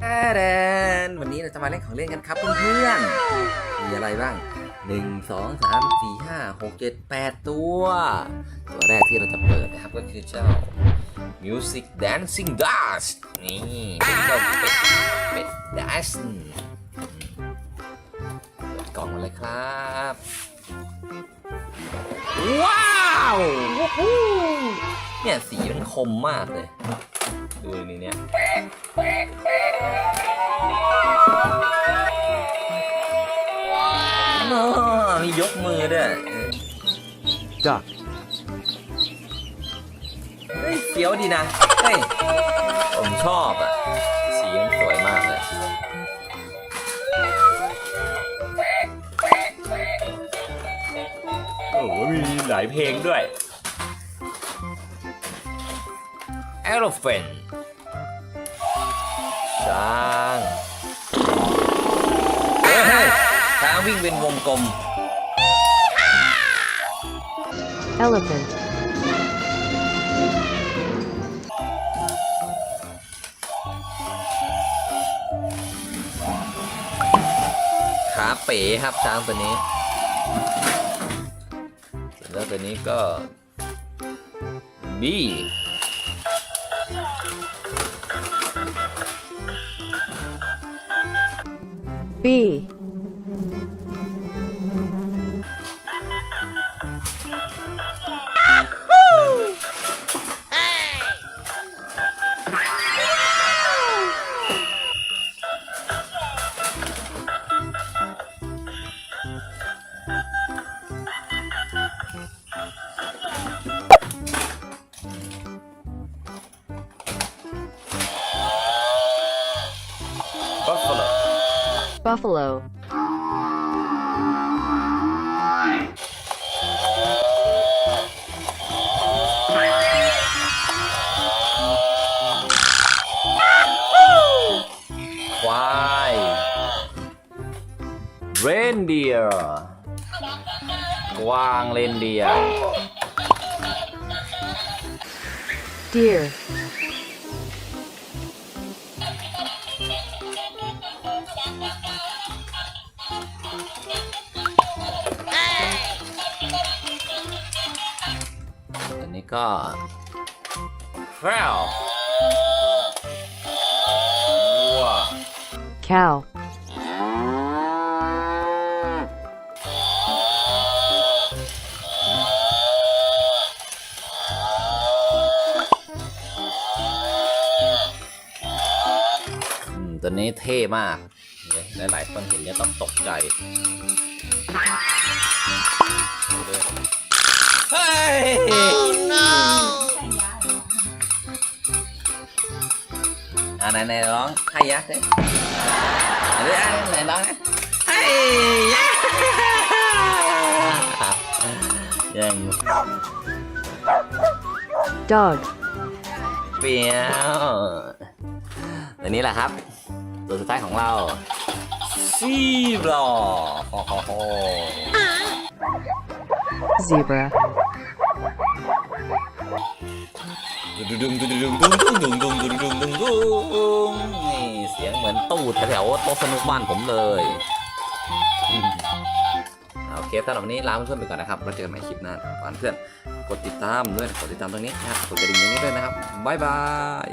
แดนวันนี้เราจะมาเล่นของเล่นกันครับเพื่อนๆมีอะไรบ้าง 1 2 3 4 5 6 7 8 ตัว ตัวแรกที่เราจะเปิดนะครับก็คือเจ้า Music Dancing Dust นี่เป็นเจ้าเป็ดเป็ด Dust เปิดกล่องมาเลยครับ ว้าวเนี่ยสีมันคมมากเลย ดูนี่เนี่ยอ๋อมียกมือด้วยเออ duck, เฮ้ยเฟี้ยวดีนะ เฮ้ย ผมชอบอะ สีมันสวยมากเลยโอ้โหมีหลายเพลงด้วย Elephant ช้างเฮ้ยเฮ้ยช้างวิ่งเป็นวงกลม elephant, ขาเป๋ครับช้างตัวนี้ แล้วตัวนี้ก็บี B Buffalo buffalo. Why? Reindeer. กวาง reindeer. Deer. นนี้ก็แครววัว cow, อืมตัวนี้เท่มาก หลายหลายๆคนเห็นจะต้องตกใจดูด้วยเฮ้ย ไหนไหนร้องให้ยักษ์ดิไหนดิอะไหนร้องนะให้ยักษ์ยัง dog, เปรี้ยวตัวนี้แหละครับ ตัวสุดท้ายของเราซีบรอโอ้โห zebra, ดุดุงดุดุงดุงดุดุดุดุดุดุดุนี่เสียงเหมือนตู้แถวๆโต๊ะสนุกบ้านผมเลยโอเคสำหรับวันนี้ลาเพื่อนไปก่อนนะครับเราเจอกันใหม่คลิปหน้าฝากเพื่อนกดติดตามด้วยกดติดตามตรงนี้นะครับกดกระดิ่งตรงนี้ด้วยนะครับบ๊ายบาย